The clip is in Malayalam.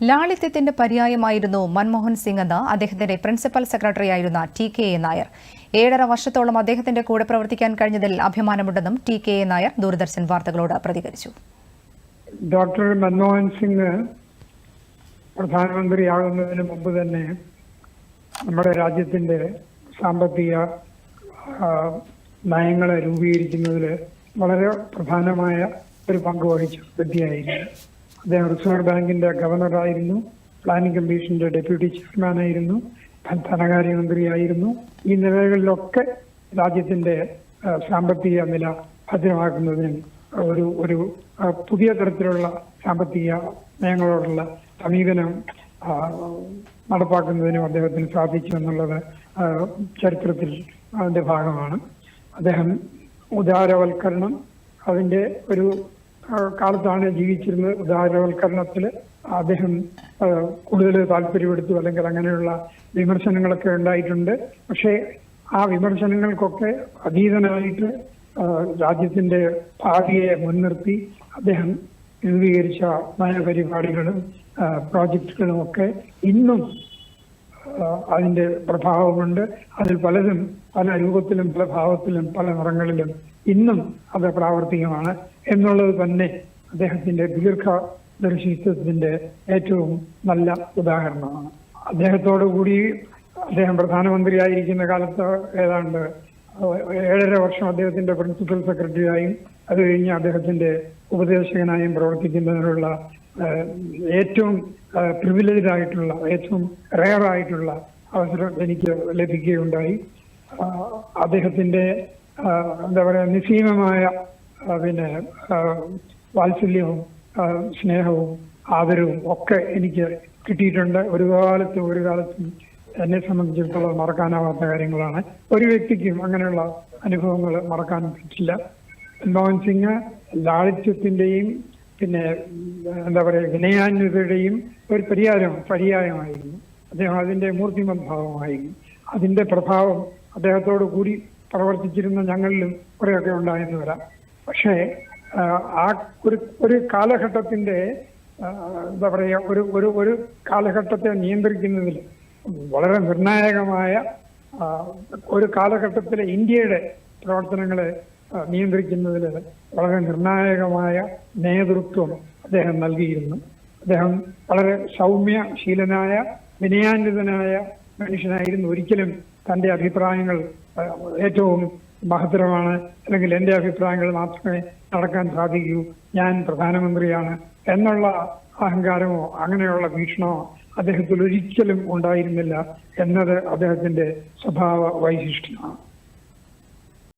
ലാളിത്യത്തിന്റെ പര്യായമായിരുന്നു മൻമോഹൻ സിംഗ് എന്ന് അദ്ദേഹത്തിന്റെ പ്രിൻസിപ്പൽ സെക്രട്ടറിയായിരുന്ന ടി കെ എ നായർ. ഏഴര വർഷത്തോളം അദ്ദേഹത്തിന്റെ കൂടെ പ്രവർത്തിക്കാൻ കഴിഞ്ഞതിൽ അഭിമാനമുണ്ടെന്നും T K A Nair Doordarshan വാർത്തകളോട് പ്രതികരിച്ചു. ഡോക്ടർ മൻമോഹൻ സിംഗ് പ്രധാനമന്ത്രിയാകുന്നതിന് മുമ്പ് തന്നെ നമ്മുടെ രാജ്യത്തിന്റെ സാമ്പത്തിക നയങ്ങളെ രൂപീകരിക്കുന്നതിൽ വളരെ പ്രധാനമായ ഒരു പങ്ക് വഹിച്ച വ്യക്തിയായിരുന്നു. അദ്ദേഹം റിസർവ് ബാങ്കിന്റെ ഗവർണറായിരുന്നു പ്ലാനിംഗ് കമ്മീഷന്റെ ഡെപ്യൂട്ടി ചെയർമാനായിരുന്നു ധനകാര്യമന്ത്രിയായിരുന്നു ഈ നിലകളിലൊക്കെ രാജ്യത്തിന്റെ സാമ്പത്തിക നില ഭദ്രമാക്കുന്നതിനും ഒരു ഒരു പുതിയ തരത്തിലുള്ള സാമ്പത്തിക നയങ്ങളോടുള്ള സമീപനം നടപ്പാക്കുന്നതിനും അദ്ദേഹത്തിന് സാധിച്ചു എന്നുള്ളത് ചരിത്രത്തിൽ അതിന്റെ ഭാഗമാണ്. അദ്ദേഹം ഉദാരവൽക്കരണം അതിന്റെ ഒരു കാലത്താണ് ജീവിച്ചിരുന്നത് ഉദാരവൽക്കരണത്തിൽ അദ്ദേഹം കൂടുതൽ താല്പര്യമെടുത്തു അല്ലെങ്കിൽ അങ്ങനെയുള്ള വിമർശനങ്ങളൊക്കെ ഉണ്ടായിട്ടുണ്ട്. പക്ഷേ ആ വിമർശനങ്ങൾക്കൊക്കെ അതീതനായിട്ട് രാജ്യത്തിന്റെ ഭാവിയെ മുൻനിർത്തി അദ്ദേഹം രൂപീകരിച്ച നയപരിപാടികളും പ്രോജക്റ്റുകളും ഒക്കെ ഇന്നും അതിന്റെ പ്രഭാവമുണ്ട്. അതിൽ പലതും പല രൂപത്തിലും പല ഭാവത്തിലും പല നിറങ്ങളിലും ഇന്നും അത് പ്രാവർത്തികമാണ് എന്നുള്ളത് തന്നെ അദ്ദേഹത്തിന്റെ ദീർഘ ദർശിത്വത്തിന്റെ ഏറ്റവും നല്ല ഉദാഹരണമാണ്. അദ്ദേഹത്തോടു കൂടി അദ്ദേഹം പ്രധാനമന്ത്രിയായിരിക്കുന്ന കാലത്ത് ഏതാണ്ട് ഏഴര വർഷം അദ്ദേഹത്തിന്റെ പ്രിൻസിപ്പൽ സെക്രട്ടറിയായും അത് കഴിഞ്ഞ് അദ്ദേഹത്തിന്റെ ഉപദേശകനായും പ്രവർത്തിക്കുന്നതിനുള്ള ഏറ്റവും പ്രിവിലേജ് ആയിട്ടുള്ള ഏറ്റവും റെയർ ആയിട്ടുള്ള അവസരം എനിക്ക് ലഭിക്കുകയുണ്ടായി. അദ്ദേഹത്തിന്റെ എന്താ പറയുക നിസ്സീമമായ പിന്നെ വാത്സല്യവും സ്നേഹവും ആദരവും ഒക്കെ എനിക്ക് കിട്ടിയിട്ടുണ്ട്. ഒരു കാലത്തും ഒരു കാലത്തും എന്നെ സംബന്ധിച്ചിടത്തോളം മറക്കാനാവാത്ത കാര്യങ്ങളാണ്. ഒരു വ്യക്തിക്കും അങ്ങനെയുള്ള അനുഭവങ്ങൾ മറക്കാൻ പറ്റില്ല. മൻമോഹൻ സിംഗ് ലാളിത്യത്തിന്റെയും പിന്നെ എന്താ പറയുക വിനയാന്യതയുടെയും ഒരു പരിഹാരം പര്യായമായിരുന്നു. അദ്ദേഹം അതിന്റെ മൂർത്തിമത് ഭാവമായിരുന്നു. അതിന്റെ പ്രഭാവം അദ്ദേഹത്തോട് കൂടി പ്രവർത്തിച്ചിരുന്ന ഞങ്ങളിലും കുറേയൊക്കെ ഉണ്ടായെന്ന് വരാം. പക്ഷേ ആ, ഒരു ഒരു കാലഘട്ടത്തിന്റെ എന്താ പറയുക ഒരു ഒരു ഒരു കാലഘട്ടത്തെ നിയന്ത്രിക്കുന്നതിൽ വളരെ നിർണായകമായ ഒരു കാലഘട്ടത്തിലെ ഇന്ത്യയുടെ പ്രവർത്തനങ്ങളെ നിയന്ത്രിക്കുന്നതിൽ വളരെ നിർണായകമായ നേതൃത്വം അദ്ദേഹം നൽകിയിരുന്നു. അദ്ദേഹം വളരെ സൗമ്യ ശീലനായ വിനയാന്വിതനായ മനുഷ്യനായിരുന്നു. ഒരിക്കലും തന്റെ അഭിപ്രായങ്ങൾ ഏറ്റവും മഹത്തരമാണ് അല്ലെങ്കിൽ എന്റെ അഭിപ്രായങ്ങൾ മാത്രമേ നടക്കാൻ സാധിക്കൂ. ഞാൻ പ്രധാനമന്ത്രിയാണ് എന്നുള്ള അഹങ്കാരമോ അങ്ങനെയുള്ള ഭീഷണമോ അദ്ദേഹത്തിൽ ഒരിക്കലും ഉണ്ടായിരുന്നില്ല എന്നത് അദ്ദേഹത്തിന്റെ സ്വഭാവ വൈശിഷ്ട്യമാണ്.